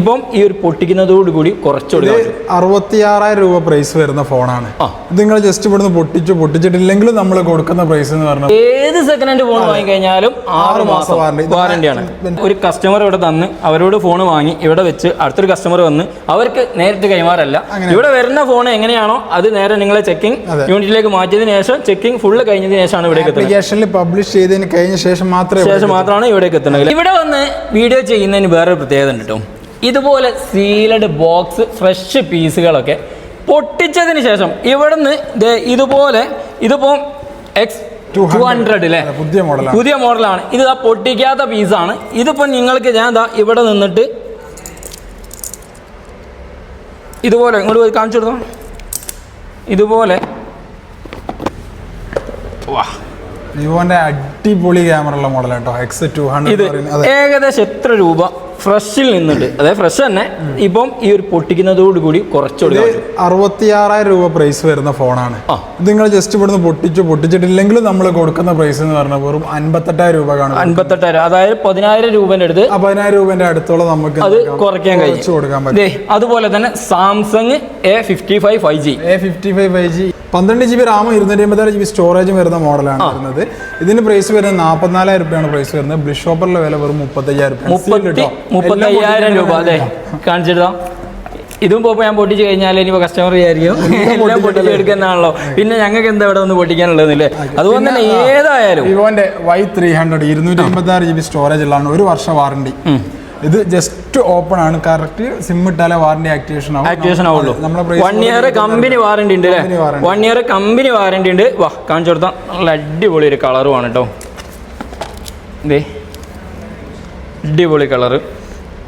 ഇപ്പം ഈ ഒരു പൊട്ടിക്കുന്നതോട് കൂടി കുറച്ച് ഇത് അറുപത്തിയാറായിരം രൂപ പ്രൈസ് വരുന്ന ഫോണാണ് ഇത് നിങ്ങൾ ജസ്റ്റ് ഇവിടുന്ന് പൊട്ടിച്ചു പൊട്ടിച്ചിട്ടില്ലെങ്കിലും നമ്മൾ കൊടുക്കുന്ന പ്രൈസ് എന്ന് പറഞ്ഞാൽ ഏത് സെക്കൻഡ് ഹാൻഡ് ഫോൺ വാങ്ങിക്കഴിഞ്ഞാലും ആറ് മാസം വാറന്റി വാറന്റിയാണ് വാറണ്ടിയാണ് ഒരു കസ്റ്റമർ ഇവിടെ തന്ന് അവരോട് ഫോൺ വാങ്ങി ഇവിടെ വെച്ച് അടുത്തൊരു കസ്റ്റമർ വന്ന് അവർക്ക് നേരിട്ട് കൈമാറല്ല. ഇവിടെ വരുന്ന ഫോൺ എങ്ങനെയാണോ അത് നേരെ നിങ്ങളെ ചെക്കിംഗ് യൂണിറ്റിലേക്ക് മാറ്റിയതിനു ശേഷം ചെക്കിംഗ് ഫുള്ള് കഴിഞ്ഞതിന് ശേഷമാണ് ഇവിടെ ആപ്ലിക്കേഷനിൽ പബ്ലിഷ് ചെയ്തതിന് കഴിഞ്ഞ ശേഷം മാത്രമേ ശേഷം മാത്രമാണ് ഇവിടേക്ക് എത്തുന്നത്. ഇവിടെ വന്ന് വീഡിയോ ചെയ്യുന്നതിന് വേറെ പ്രത്യേകത ഉണ്ട് കേട്ടോ. ഇതുപോലെ സീലഡ് ബോക്സ് ഫ്രഷ് പീസുകളൊക്കെ പൊട്ടിച്ചതിന് ശേഷം ഇവിടുന്ന് ദേ ഇതുപോലെ ഇതിപ്പോൾ എക്സ് ടു ഹൺഡ്രഡ് അല്ലേ പുതിയ മോഡലാണ്. പുതിയ മോഡലാണ്. ഇത് ആ പൊട്ടിക്കാത്ത പീസാണ് ഇതിപ്പോൾ നിങ്ങൾക്ക് ഞാൻ ദാ ഇവിടെ നിന്നിട്ട് ഇതുപോലെ ഇങ്ങോട്ട് പോയി കാണിച്ചു കൊടുത്തോ. ഇതുപോലെ വാ. വിവോന്റെ അടിപൊളി ക്യാമറ ഉള്ള മോഡലാണ് കേട്ടോ എക്സ് ടു ഹൺഡ്രഡ് അതെ. ഏകദേശം എത്ര രൂപ? ഫ്രഷിൽ നിന്നിട്ട് അതായത് ഫ്രഷ് തന്നെ ഇപ്പം ഈ ഒരു പൊട്ടിക്കുന്നതോട് കൂടി കുറച്ച് ഇത് കൊടുക്കാൻ അറുപത്തിയാറായിരം രൂപ പ്രൈസ് വരുന്ന ഫോണാണ് നിങ്ങൾ ജസ്റ്റ് ഇവിടുന്ന് പൊട്ടിച്ചു പൊട്ടിച്ചിട്ടില്ലെങ്കിലും നമ്മൾ കൊടുക്കുന്ന പ്രൈസ് എന്ന് പറഞ്ഞാൽ വെറും അൻപത്തെട്ടായിരം രൂപ കാണും. അൻപത്തെട്ടായിരം അതായത് പതിനായിരം രൂപന്റെ അടുത്ത് പതിനായിരം രൂപന്റെ അടുത്തോളം നമുക്ക് അത് കുറയ്ക്കാൻ കഴിച്ചു കൊടുക്കാൻ പറ്റും. അതുപോലെ തന്നെ Samsung A fifty five five G A fifty five five G പന്ത്രണ്ട് ജി ബി റാമും ഇരുന്നൂറ്റി അമ്പത്താറ് ജി ബി സ്റ്റോറേജും വരുന്ന മോഡലാണ് വരുന്നത്. ഇതിന് പ്രൈസ് വരുന്നത് നാൽപ്പത്തിനാലായിരം രൂപയാണ് പ്രൈസ് വരുന്നത്. ബ്ലിഷോപ്പറിലെ വില വെറും മുപ്പത്തയ്യായിരം രൂപ. മുപ്പത്തി മുപ്പത്തയ്യായിരം രൂപ അതെ കാണിച്ചിടാം ഇതും പോകുമ്പോൾ ഞാൻ പൊട്ടിച്ച് കഴിഞ്ഞാൽ ഇനിയിപ്പോൾ കസ്റ്റമർ വിചാരിക്കും. എല്ലാം പൊട്ടിച്ച് എടുക്കുന്നതാണല്ലോ പിന്നെ ഞങ്ങൾക്ക് എന്താ ഇവിടെ ഒന്ന് പൊട്ടിക്കാനുള്ളതെന്നില്ലേ അതുപോലെ തന്നെ ഏതായാലും. വിവോന്റെ വൈ ത്രീ ഹൺഡ്രഡ് ഇരുന്നൂറ്റി അമ്പത്തി ആറ് ജി ബി സ്റ്റോറേജ് ഉള്ളതാണ്. ഒരു വർഷം വാറണ്ടി ഇത് ജസ്റ്റ് ഓപ്പൺ ആണ്. കറക്റ്റ് സിം ഇട്ടാലേ വാറണ്ടി ആക്ടിവേഷൻ ആവും. ആക്ടിവേഷൻ ആവുള്ളൂ. വൺ ഇയർ കമ്പനി വാറണ്ടി ഉണ്ട് വൺ ഇയർ കമ്പനി വാറണ്ടി ഉണ്ട്. വാ കാണിച്ചു കൊടുത്താൽ നല്ല അടിപൊളി ഒരു കളറുമാണ് കേട്ടോ ഇതേ അടിപൊളി കളറ്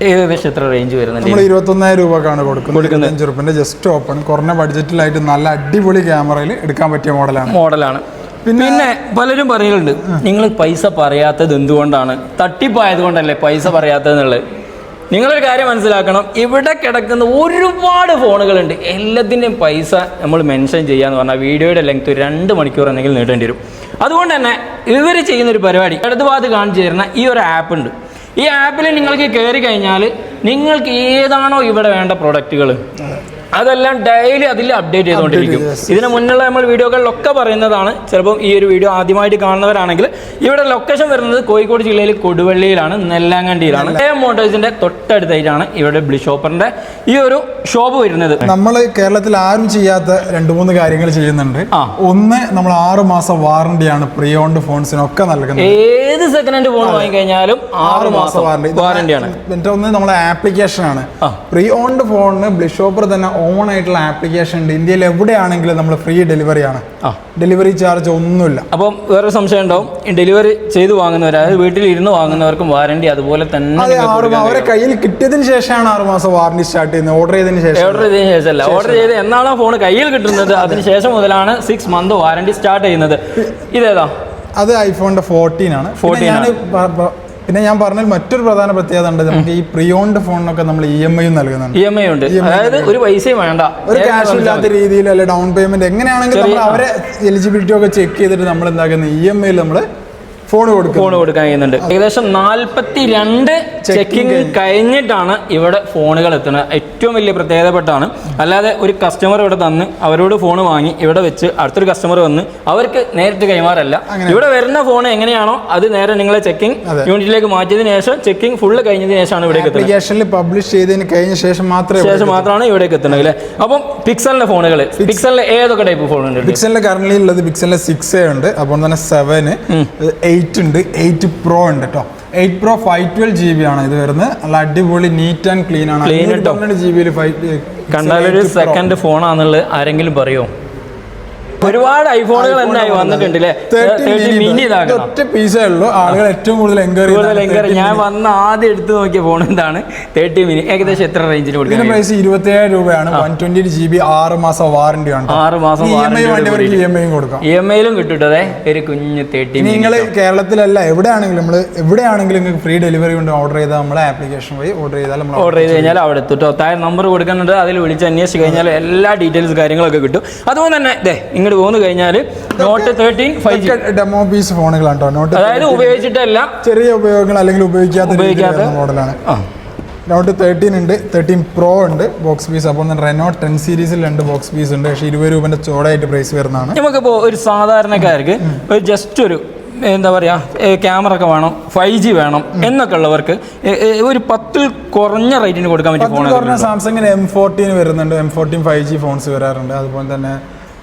ഏകദേശം എത്ര റേഞ്ച് വരുന്നുണ്ട്? നമ്മൾ ഇരുപത്തൊന്നായിരം രൂപക്കാണ് കൊടുക്കുന്നത്. ഇരുപത്തഞ്ച് റുപ്യന്റെ ജസ്റ്റ് ഓപ്പൺ കുറഞ്ഞ ബഡ്ജറ്റിലായിട്ട് നല്ല അടിപൊളി ക്യാമറയിൽ എടുക്കാൻ പറ്റിയ മോഡലാണ് മോഡലാണ്. പിന്നെ പലരും പറയുന്നുണ്ട് നിങ്ങൾ പൈസ പറയാത്തത് എന്തുകൊണ്ടാണ്? തട്ടിപ്പായത് കൊണ്ടല്ലേ പൈസ പറയാത്തതെന്നുള്ളത്. നിങ്ങളൊരു കാര്യം മനസ്സിലാക്കണം ഇവിടെ കിടക്കുന്ന ഒരുപാട് ഫോണുകളുണ്ട്. എല്ലാത്തിന്റെയും പൈസ നമ്മൾ മെൻഷൻ ചെയ്യാന്ന് പറഞ്ഞാൽ വീഡിയോയുടെ ലെങ്ത് ഒരു രണ്ട് മണിക്കൂർ എന്തെങ്കിലും നീട്ടേണ്ടി വരും. അതുകൊണ്ട് തന്നെ ഇവർ ചെയ്യുന്ന ഒരു പരിപാടി ഇടത് ഭാഗത്ത് കാണിച്ചു തരുന്ന ഈ ഒരു ആപ്പ് ഉണ്ട്. ഈ ആപ്പിൽ നിങ്ങൾക്ക് കയറി കഴിഞ്ഞാൽ നിങ്ങൾക്ക് ഏതാണോ ഇവിടെ വേണ്ട പ്രൊഡക്റ്റുകൾ അതെല്ലാം ഡെയിലി അതിൽ അപ്ഡേറ്റ് ചെയ്തുകൊണ്ടിരിക്കും. ഇതിന് മുന്നുള്ള നമ്മൾ വീഡിയോകളിലൊക്കെ പറയുന്നതാണ്. ചിലപ്പം ഈ ഒരു വീഡിയോ ആദ്യമായിട്ട് കാണുന്നവരാണെങ്കിൽ ഇവിടെ ലൊക്കേഷൻ വരുന്നത് കോഴിക്കോട് ജില്ലയിൽ കൊടുവള്ളിയിലാണ് നെല്ലാങ്കണ്ടിയിലാണ്. എ മോട്ടോഴ്സിന്റെ തൊട്ടടുത്തായിട്ടാണ് ഇവിടെ ബ്ലി ഷോപ്പറിന്റെ ഈ ഒരു ഷോപ്പ് വരുന്നത്. നമ്മൾ കേരളത്തിൽ ആരും ചെയ്യാത്ത രണ്ട് മൂന്ന് കാര്യങ്ങൾ ചെയ്യുന്നുണ്ട്. ആ. ഒന്ന് നമ്മൾ ആറ് മാസം വാറണ്ടിയാണ് പ്രീ ഓൺഡ് ഫോൺസിനൊക്കെ നൽകുന്നത്. ഏത് സെക്കൻഡ് ഹാൻഡ് ഫോൺ വാങ്ങിക്കഴിഞ്ഞാലും ആറ് മാസം വാറണ്ടി വാറണ്ടിയാണ് എന്നിട്ട് ഒന്ന് നമ്മളെ ആപ്ലിക്കേഷൻ ആണ്. ആ. പ്രീ ഓൺഡ് ഫോണിന് ബ്ലിഷോപ്പർ തന്നെ ഓൺ ആയിട്ടുള്ള ആപ്ലിക്കേഷൻ ഉണ്ട്. ഇന്ത്യയിൽ എവിടെയാണെങ്കിലും നമ്മൾ ഫ്രീ ഡെലിവറി ആണ്. ഡെലിവറി ചാർജ് ഒന്നുമില്ല. അപ്പം വേറൊരു സംശയം ഉണ്ടാവും. ഡെലിവറി ചെയ്ത് വാങ്ങുന്നവർ അതായത് വീട്ടിൽ ഇരുന്ന് വാങ്ങുന്നവർക്കും വാറണ്ടി അതുപോലെ തന്നെ അതെ നിങ്ങൾക്ക് ആറ് അവരെ കയ്യിൽ കിട്ടിയതിന് ശേഷമാണ് ആറ് മാസം വാറണ്ടി സ്റ്റാർട്ട് ചെയ്യുന്നത്. ഓർഡർ ചെയ്തതിന് ശേഷം. ഓർഡർ ചെയ്തതിന് ശേഷമല്ല. ഓർഡർ ചെയ്ത് എന്നാണോ ഫോൺ കയ്യിൽ കിട്ടുന്നത്? അതിന് ശേഷം മുതലാണ് സിക്സ് മന്ത് വാറണ്ടി സ്റ്റാർട്ട് ചെയ്യുന്നത്. ഇതേതാ? അത് ഐഫോണിന്റെ ഫോർട്ടീൻ ആണ്. ഫോർട്ടീൻ 14 ഞാൻ പ- പ- പിന്നെ ഞാൻ പറഞ്ഞ മറ്റൊരു പ്രധാന പ്രത്യേകത ഉണ്ട്. നമുക്ക് ഈ പ്രിയോണ്ട് ഫോണിനൊക്കെ നമ്മൾ ഇ എം ഐ നൽകുന്നുണ്ട്. ഇ എം ഐ ഉണ്ട്. അതായത് ഒരു പൈസയും വേണ്ട. ഒരു ക്യാഷ് ഇല്ലാത്ത രീതിയിൽ അല്ലെ ഡൗൺ പേയ്മെന്റ് എങ്ങനെയാണെങ്കിലും നമ്മൾ അവരെ എലിജിബിലിറ്റി ഒക്കെ ചെക്ക് ചെയ്തിട്ട് നമ്മൾ എന്താക്കുന്നത് ഇ എം ഐയിൽ നമ്മൾ ഫോൺ ഫോൺ കൊടുക്കാൻ കഴിയുന്നുണ്ട്. ഏകദേശം നാൽപ്പത്തി രണ്ട് ചെക്കിംഗ് കഴിഞ്ഞിട്ടാണ് ഇവിടെ ഫോണുകൾ എത്തുന്നത്. ഏറ്റവും വലിയ പ്രത്യേകതപ്പെട്ടാണ്. അല്ലാതെ ഒരു കസ്റ്റമർ ഇവിടെ തന്ന് അവരോട് ഫോൺ വാങ്ങി ഇവിടെ വെച്ച് അടുത്തൊരു കസ്റ്റമർ വന്ന് അവർക്ക് നേരിട്ട് കൈമാറല്ല. ഇവിടെ വരുന്ന ഫോൺ എങ്ങനെയാണോ അത് നേരെ നിങ്ങളെ ചെക്കിംഗ് യൂണിറ്റിലേക്ക് മാറ്റിയതിനു ശേഷം ചെക്കിംഗ് ഫുള്ള് കഴിഞ്ഞതിന് ശേഷമാണ് ഇവിടെ എത്തുന്നത്. പബ്ലിഷ് ചെയ്തതിന് കഴിഞ്ഞ ശേഷം മാത്രമേ ശേഷം മാത്രമാണ് ഇവിടേക്ക് എത്തുന്നത് അല്ലേ? അപ്പം പിക്സലിന്റെ ഫോണുകൾ പിക്സലിന്റെ ഏതൊക്കെ ടൈപ്പ് ഫോൺ ഉണ്ട് പിക്സലിന്റെ കറന്റ് ഉള്ളത് പിക്സലിന്റെ സിക്സ് എ ഉണ്ട്. അപ്പോൾ തന്നെ സെവന് എയ്റ്റ് ഉണ്ട് എയ്റ്റ് പ്രോ ഉണ്ട് കേട്ടോ eight pro five twelve G B ആണ് ഇത് വരുന്നത്. നല്ല അടിപൊളി നീറ്റ് ആൻഡ് ക്ലീൻ ആണ്. പന്ത്രണ്ട് ജി ബിയിൽ ഫൈവ് കണ്ടാലൊരു സെക്കൻഡ് ഫോണാന്നുള്ളത് ആരെങ്കിലും പറയുമോ ഒരുപാട് ഐഫോണുകൾ എന്നായി വന്നിട്ടുണ്ട് മിനി ഒറ്റ പീസേ ഉള്ളൂ. ആളുകൾ ഏറ്റവും കൂടുതൽ എൻക്വയറി കൂടുതൽ ഞാൻ വന്ന് ആദ്യം എടുത്തു നോക്കിയ ഫോൺ എന്താണ്? തേർട്ടി മിനി ഏകദേശം എത്ര റേഞ്ചിൽ കൊടുക്കുന്നത് പ്രൈസ് ഇരുപത്തിയേഴ് രൂപയാണ്. വൺ ട്വന്റി ജി ബി ആറ് മാസം വാറണ്ടി ആണ് ആറ് മാസം ഇ എം ഐ ഐയും കൊടുക്കാം. ഇ എം ഐയിലും കിട്ടുട്ടതേ ഒരു കുഞ്ഞ് തേർട്ടി നിങ്ങൾ കേരളത്തിലല്ല എവിടെയാണെങ്കിലും നമ്മൾ എവിടെയാണെങ്കിലും നിങ്ങൾക്ക് ഫ്രീ ഡെലിവറി കൊണ്ട് ഓർഡർ ചെയ്താൽ നമ്മളെ ആപ്ലിക്കേഷൻ വഴി ഓർഡർ ചെയ്താൽ നമ്മൾ ഓർഡർ ചെയ്ത് കഴിഞ്ഞാൽ അവിടെ എത്തിട്ടോ താഴെ നമ്പർ കൊടുക്കുന്നുണ്ട്. അതിൽ വിളിച്ച് അന്വേഷിച്ച് കഴിഞ്ഞാൽ എല്ലാ ഡീറ്റെയിൽസ് കാര്യങ്ങളൊക്കെ കിട്ടും. അതുപോലെ തന്നെ ദേ ഇങ്ങോട്ട് പോന്നു കഴിഞ്ഞാൽ note thirteen five G demo piece ഫോണുകളാണ് കേട്ടോ നോട്ട് അതായത് ഉപയോഗിച്ചിട്ടല്ല ചെറിയ ഉപയോഗങ്ങൾ അല്ലെങ്കിൽ ഉപയോഗിക്കാത്ത ഉപയോഗിക്കാത്ത- മോഡലാണ് നോട്ട് തേർട്ടീൻ ഉണ്ട് തേർട്ടീൻ പ്രോ ഉണ്ട് ബോക്സ് പീസ് അപ്പോൾ റെനോ ടെൻ സീരീസിൽ രണ്ട് ബോക്സ് പീസ് ഉണ്ട്. പക്ഷേ ഇരുപത് രൂപന്റെ ചോടായിട്ട് പ്രൈസ് വരുന്നതാണ്. നമുക്കിപ്പോൾ ഒരു സാധാരണക്കാർക്ക് ഒരു ജസ്റ്റ് ഒരു എന്താ പറയാ ക്യാമറ ഒക്കെ വേണം ഫൈവ് ജി വേണം എന്നൊക്കെ ഉള്ളവർക്ക് ഒരു പത്തിൽ കുറഞ്ഞ റേറ്റിന് കൊടുക്കാൻ പറ്റിയ ഫോൺ സാംസങ്ങിന് എം ഫോർട്ടീൻ വരുന്നുണ്ട്. M fourteen five G phones വരാറുണ്ട്. അതുപോലെ തന്നെ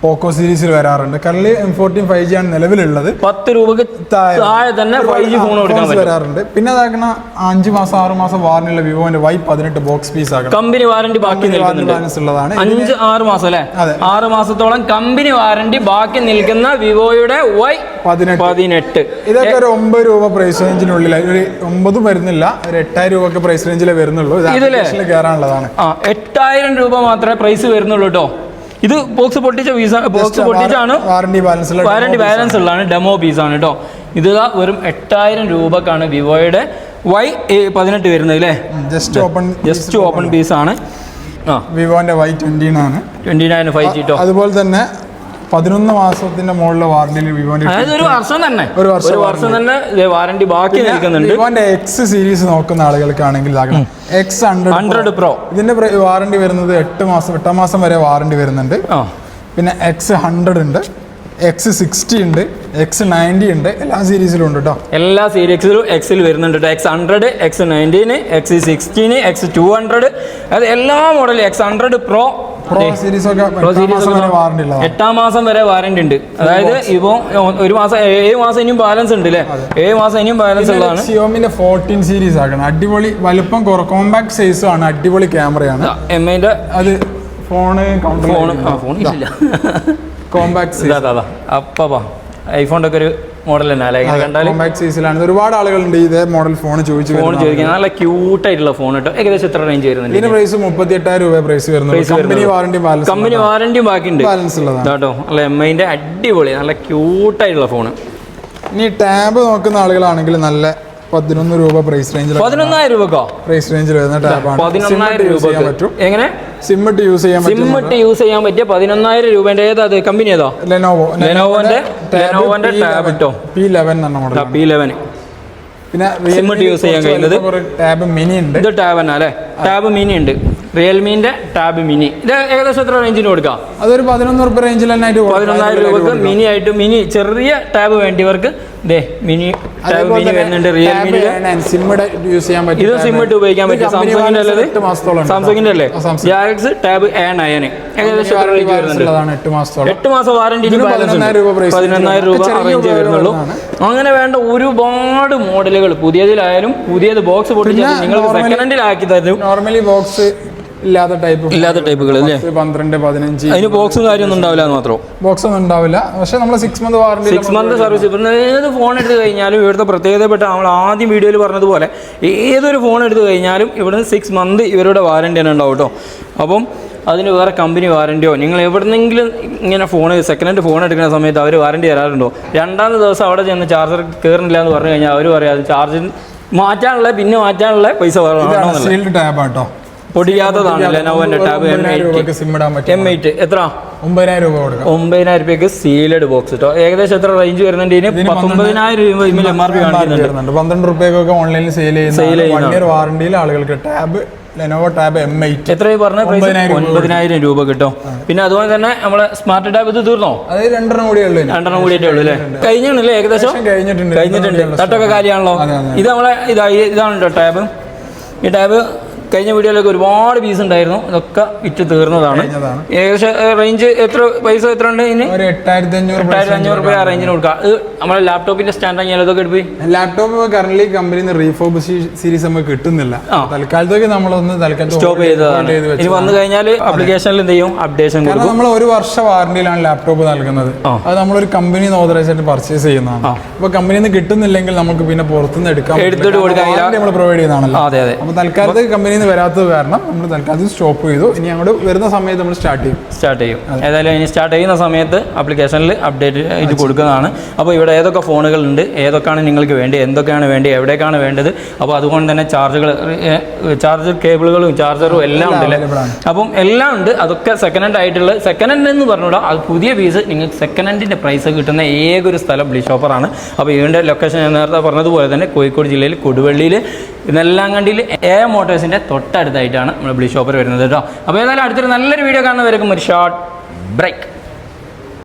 പോക്കോ സീരീസിൽ വരാറുണ്ട്. കള്ളി എം ഫോർട്ടീൻ ഫൈവ് ജി ആണ് നിലവിലുള്ളത്. പത്ത് രൂപക്ക് താഴെ. തന്നെ ഫൈവ് ജി ഫോൺ വരാറുണ്ട്. പിന്നെ അതാക്കണ അഞ്ച് മാസം ആറ് മാസം വാറന്റിയുള്ള വിവോന്റെ വൈ പതിനെട്ട് ബോക്സ് പീസ് ആക്കണം. കമ്പനി വാറണ്ടി ബാക്കി ഉള്ളതാണ്. അഞ്ച് ആറ് മാസം അല്ലേ? അതെ. ആറ് മാസത്തോളം കമ്പനി വാറന്റി ബാക്കി നിൽക്കുന്ന വിവോയുടെ വൈ പതിനെട്ട്. പതിനെട്ട്. ഇതൊക്കെ ഒരു ഒമ്പത് രൂപ പ്രൈസ് റേഞ്ചിനുള്ളിൽ ഒരു ഒമ്പത് വരുന്നില്ല. ഒരു എട്ടായിരം രൂപ ഒക്കെ പ്രൈസ് റേഞ്ചിലേ വരുന്നുള്ളൂ. ഇതിൽ കയറാനുള്ളതാണ് എട്ടായിരം രൂപ മാത്രമേ പ്രൈസ് വരുന്നുള്ളൂ കേട്ടോ ഇത് ബോക്സ് പൊട്ടിച്ച പീസ് ബോക്സ് പൊട്ടിച്ചാണ് വാറന്റി ബാലൻസ് വാറണ്ടി ബാലൻസ് ഉള്ളതാണ് ഡെമോ പീസ് ആണ് കേട്ടോ ഇത് വെറും എട്ടായിരം രൂപക്കാണ് വിവോയുടെ വൈ പതിനെട്ട് വരുന്നത് അല്ലേ ജസ്റ്റ് ഓപ്പൺ ജസ്റ്റ് ഓപ്പൺ പീസാണ് ആ. വിവോന്റെ വൈ ട്വന്റീൻ ആണ്. ട്വന്റി നയൻ ഫൈവ് ജി അതുപോലെ തന്നെ പതിനൊന്ന് മാസത്തിന്റെ മുകളിലെ വാറന്റിയിൽ വിവോന്റെ ഒരു വർഷം തന്നെ. ഒരു വർഷം തന്നെ വാറണ്ടി ബാക്കി നിൽക്കുന്നുണ്ട്. വിവോന്റെ എക്സ് സീരീസ് നോക്കുന്ന ആളുകൾക്കാണെങ്കിൽ എക്സ് ഹൺഡ്രഡ് ഹൺഡ്രഡ് പ്രോ ഇതിന്റെ വാറന്റി വരുന്നത് എട്ട് മാസം എട്ടാം മാസം വരെ വാറന്റി വരുന്നുണ്ട്. പിന്നെ എക്സ് ഹൺഡ്രഡ് ഉണ്ട്. എക്സ് സിക്സ്റ്റി ഉണ്ട്. എക്സ് നയന്റി ഉണ്ട്. എല്ലാ സീരീസിലും ഉണ്ട് കേട്ടോ എല്ലാ സീരീസിലും എക്സിൽ വരുന്നുണ്ട് കേട്ടോ എക്സ് ഹൺഡ്രഡ് എക്സ് നയന്റീന് X sixteen X two hundred അത് എല്ലാ മോഡലും എക്സ് ഹൺഡ്രഡ് പ്രോ എട്ടാം മാസം വരെ വാറന്റി ഉണ്ട്. അതായത് ഇപ്പോ ഒരു മാസം ഏഴ് മാസം ഇനിയും ബാലൻസ് ഉണ്ട് അല്ലേ ഏഴ് മാസം ഇനിയും ബാലൻസ് ഉള്ളതാണ്. സിയോമിന്റെ ഫോർട്ടീൻ സീരീസ് ആക്കണം. അടിപൊളി വലുപ്പം കോമ്പാക്ട് സൈസും ആണ്. അടിപൊളി ക്യാമറയാണ് എം ഐന്റെ അത് ഫോണ് ഫോൺ ഫോൺ ഇല്ല. കോമ്പാക്ട് അപ്പാ ഐഫോണിന്റെ ഒക്കെ ഒരു മോഡൽ തന്നെ അല്ലേ? കണ്ടാൽ കോമ്പാക്ട് സൈസിലാണ് ഒരുപാട് ആളുകളുണ്ട് ഇതേ മോഡൽ ഫോൺ ചോദിച്ചു ഫോൺ ചോദിക്കുന്നത് നല്ല ക്യൂട്ട് ആയിട്ടുള്ള ഫോൺ കേട്ടോ. ഏകദേശം എത്ര റേഞ്ച് വരുന്നുണ്ട് ഇതിന്റെ പ്രൈസ് മുപ്പത്തി എട്ടായിരം രൂപ പ്രൈസ് വരുന്നത്. കമ്പനി വാറണ്ടി ബാലൻസ് കമ്പനി ബാക്കി ബാക്കിയുണ്ട്. ബാലൻസ് ഉള്ളതാണ്. കേട്ടോ. അല്ല എം ഐന്റെ അടിപൊളി നല്ല ക്യൂട്ടായിട്ടുള്ള ഫോൺ ഇനി ടാബ് നോക്കുന്ന ആളുകളാണെങ്കിൽ നല്ല പതിനൊന്ന് രൂപ പ്രൈസ് റേഞ്ചിൽ പതിനൊന്നായിരം രൂപക്കോ? പ്രൈസ് റേഞ്ചിൽ വരുന്ന ടാബാണ് പതിനൊന്നായിരം രൂപ പറ്റും. എങ്ങനെ? സിം ഇട്ട് യൂസ് ചെയ്യാൻ സിമ്മിട്ട് യൂസ് ചെയ്യാൻ പറ്റിയ പതിനൊന്നായിരം രൂപേന്റെ ഏതാ അത്? കമ്പനി ഏതാ? ലെനോവോ ലെനോവോന്റെ ലെനോവോന്റെ ടാബ് കേട്ടോ പി ലെവൻ പി ലെവൻ പിന്നെ സിമ്മിട്ട് യൂസ് ചെയ്യാൻ കഴിയുന്നത്. ടാബ് മിനി ഉണ്ട്. ഇത് ടാബ് തന്നെ അല്ലേ? ടാബ് മിനി ഉണ്ട്. റിയൽമീന്റെ ടാബ് മിനി ഇത് ഏകദേശം എത്ര റേഞ്ചിന് കൊടുക്കാം? അതൊരു പതിനൊന്ന് റുപ്യ റേഞ്ചിൽ തന്നെ പതിനൊന്നായിരം രൂപക്ക് മിനി ആയിട്ട് മിനി ചെറിയ ടാബ് വേണ്ടിയവർക്ക് മിനി വരുന്നുണ്ട് യൂസ് ചെയ്യാൻ പറ്റും ഇത് സിം ഇട്ട് ഉപയോഗിക്കാൻ പറ്റും. സാംസങ്ങിന്റെ അല്ലേ. സാംസങ്ങിന്റെ അല്ലേ. ഗാലക്സി ടാബ് എ എട്ട് മാസം പതിനൊന്നായിരം രൂപ വരുന്നുള്ളൂ. അങ്ങനെ വേണ്ട ഒരുപാട് മോഡലുകൾ പുതിയതിലായാലും പുതിയത് ബോക്സ് പൊട്ടിച്ചാൽ നിങ്ങൾ നിങ്ങൾക്ക് ആക്കി തരും. നോർമലി ബോക്സ് ഇല്ലാത്ത ടൈപ്പ് ഇല്ലാത്ത ടൈപ്പുകൾ അല്ലേ? പന്ത്രണ്ട് പതിനഞ്ച് അതിന് ബോക്സും കാര്യമൊന്നും ഉണ്ടാവില്ല എന്ന് മാത്രം. ബോക്സ് ഒന്നും ഉണ്ടാവില്ല. പക്ഷെ നമ്മൾ six month warranty six month service ഇപ്പം ഏത് ഫോൺ എടുത്ത് കഴിഞ്ഞാലും ഇവിടുത്തെ പ്രത്യേകതപ്പെട്ട നമ്മൾ ആദ്യം വീഡിയോയിൽ പറഞ്ഞതുപോലെ ഏതൊരു ഫോൺ എടുത്തു കഴിഞ്ഞാലും ഇവിടുന്ന് സിക്സ് മന്ത് ഇവരുടെ വാറണ്ടി തന്നെ ഉണ്ടാവും കേട്ടോ. അപ്പം അതിന് വേറെ കമ്പനി വാറണ്ടിയോ നിങ്ങൾ എവിടെന്നെങ്കിലും ഇങ്ങനെ ഫോൺ സെക്കൻഡ് ഹാൻഡ് ഫോൺ എടുക്കുന്ന സമയത്ത് അവർ വാറണ്ടി തരാറുണ്ടോ? രണ്ടാമത്തെ ദിവസം അവിടെ ചെന്ന് ചാർജർ കയറുന്നില്ല എന്ന് പറഞ്ഞു കഴിഞ്ഞാൽ അവർ പറയാം അത് ചാർജർ മാറ്റാനുള്ള പിന്നെ മാറ്റാനുള്ള പൈസ വേറെ ടാബ് ആട്ടോ പൊടിയാത്തതാണ്. ലെനോവന്റെ tab M eight M eight എത്ര? ഒമ്പതിനായിരം രൂപ കൊടുക്കാം. ഒമ്പതിനായിരം രൂപയ്ക്ക് സീലഡ് ബോക്സ് കേട്ടോ ഏകദേശം എത്ര റേഞ്ച് വരുന്നുണ്ട് ഇതിന് ഇതിന് പത്തൊമ്പതിനായിരം രൂപ എം ആർ പി കാണിക്കുന്നുണ്ട്. വരുന്നുണ്ട്. പന്ത്രണ്ട് രൂപയൊക്കെ ഓൺലൈനിൽ സെയിൽ ചെയ്യുന്നത് ചെയ്യുന്ന വാറണ്ടിയിൽ ആളുകൾക്ക് tab Lenovo tab M eight എത്രയായി പറഞ്ഞ പ്രൈസ് ഒമ്പതിനായിരം രൂപ ഒൻപതിനായിരം രൂപ കിട്ടും. പിന്നെ അതുപോലെ തന്നെ നമ്മളെ സ്മാർട്ട് ടാബ് ഇത് തീർന്നോ? അത് രണ്ടെണ്ണം കൂടിയേ ഉള്ളൂ ഇനി. രണ്ടെണ്ണം കൂടിയിട്ടേ ഉള്ളൂ അല്ലേ? കഴിഞ്ഞാണല്ലേ ഏകദേശം? കഴിഞ്ഞിട്ടുണ്ട്. കഴിഞ്ഞിട്ടുണ്ട്. തട്ടൊക്കെ കാര്യമാണല്ലോ. ഇത് നമ്മളെ ഇതാ ഇതാണ് കേട്ടോ ടാബ്. ഈ ടാബ് കഴിഞ്ഞ വീഡിയോയിലൊക്കെ ഒരുപാട് പീസ് ഉണ്ടായിരുന്നു. ഇതൊക്കെ വിറ്റ് തീർന്നതാണ്. ഏകദേശം റേഞ്ച് എത്ര പൈസ എത്ര ഉണ്ട് ഇതിന്? എട്ടായിരത്തി അഞ്ഞൂറ് എട്ടായിരത്തി അഞ്ഞൂറ് രൂപ ആ റേഞ്ചിന് കൊടുക്കാം. അത് നമ്മുടെ ലാപ്ടോപ്പിന്റെ സ്റ്റാൻഡ് ആണെങ്കിൽ ഇതൊക്കെ എടുപ്പി ലാപ്ടോപ്പ് കറന്റ് കമ്പനിയിൽ നിന്ന് റീഫോബ് സീരീസ് നമുക്ക് കിട്ടുന്നില്ല. തൽക്കാലത്തേക്ക് നമ്മളൊന്ന് സ്റ്റോപ്പ് ചെയ്തതാണ്. ഇനി വന്നു കഴിഞ്ഞാൽ അപ്ലിക്കേഷനിൽ എന്ത് ചെയ്യും? അപ്ഡേഷൻ കൊടുക്കും. നമ്മൾ ഒരു വർഷ വാറണ്ടിയിലാണ് ലാപ്ടോപ്പ് നൽകുന്നത്. അത് നമ്മളൊരു കമ്പനി ഓതറൈസ് ആയിട്ട് പർച്ചേസ് ചെയ്യുന്നതാണ്. അപ്പൊ കമ്പനിയിൽ നിന്ന് കിട്ടുന്നില്ലെങ്കിൽ നമുക്ക് പിന്നെ പുറത്തുനിന്ന് എടുക്കാം എടുത്തിട്ട് കൊടുക്കാൻ നമ്മൾ പ്രൊവൈഡ് ചെയ്യുന്നതാണല്ലോ. അപ്പൊ തൽക്കാലത്തേക്ക് കമ്പനിയിൽ നിന്ന് വരാത്തത് കാരണം നമ്മൾ തൽക്കാലം സ്റ്റോപ്പ് ചെയ്തു. ഇനി അങ്ങോട്ട് വരുന്ന സമയത്ത് നമ്മൾ സ്റ്റാർട്ട് ചെയ്യും. സ്റ്റാർട്ട് ചെയ്യും. ഏതായാലും ഇനി സ്റ്റാർട്ട് ചെയ്യുന്ന സമയത്ത് ആപ്ലിക്കേഷനിൽ അപ്ഡേറ്റ് ഇത് കൊടുക്കുന്നതാണ്. അപ്പോൾ ഇവിടെ ഏതൊക്കെ ഫോണുകളുണ്ട് ഏതൊക്കെയാണ് നിങ്ങൾക്ക് വേണ്ടി എന്തൊക്കെയാണ് വേണ്ടി എവിടേക്കാണ് വേണ്ടത്? അപ്പോൾ അതുകൊണ്ട് തന്നെ ചാർജുകൾ ചാർജർ കേബിളുകളും ചാർജറും എല്ലാം ഉണ്ട് അപ്പം എല്ലാം ഉണ്ട്. അതൊക്കെ സെക്കൻഡ് ഹാൻഡ് ആയിട്ടുള്ള സെക്കൻഡ് ഹാൻഡ് എന്ന് പറഞ്ഞുകൂടാ അത് പുതിയ പീസ് നിങ്ങൾക്ക് സെക്കൻഡ് ഹാൻഡിന്റെ പ്രൈസ് കിട്ടുന്ന ഏകൊരു സ്ഥലം ബ്ലീ ഷോപ്പറാണ് അപ്പോൾ ഇതിന്റെ ലൊക്കേഷൻ ഞാൻ നേരത്തെ പറഞ്ഞതുപോലെ തന്നെ കോഴിക്കോട് ജില്ലയിൽ കൊടുവള്ളിയിൽ നെല്ലാങ്കണ്ടിയിൽ എ മോട്ടോഴ്സിന്റെ തൊട്ടടുത്തായിട്ടാണ് നമ്മൾ ബ്ലീ ഷോപ്പർ വരുന്നത് കേട്ടോ. അപ്പോൾ ഏതായാലും അടുത്തൊരു നല്ലൊരു വീഡിയോ കാണുന്നവരേക്കും ഒരു ഷോർട്ട് ബ്രേക്ക്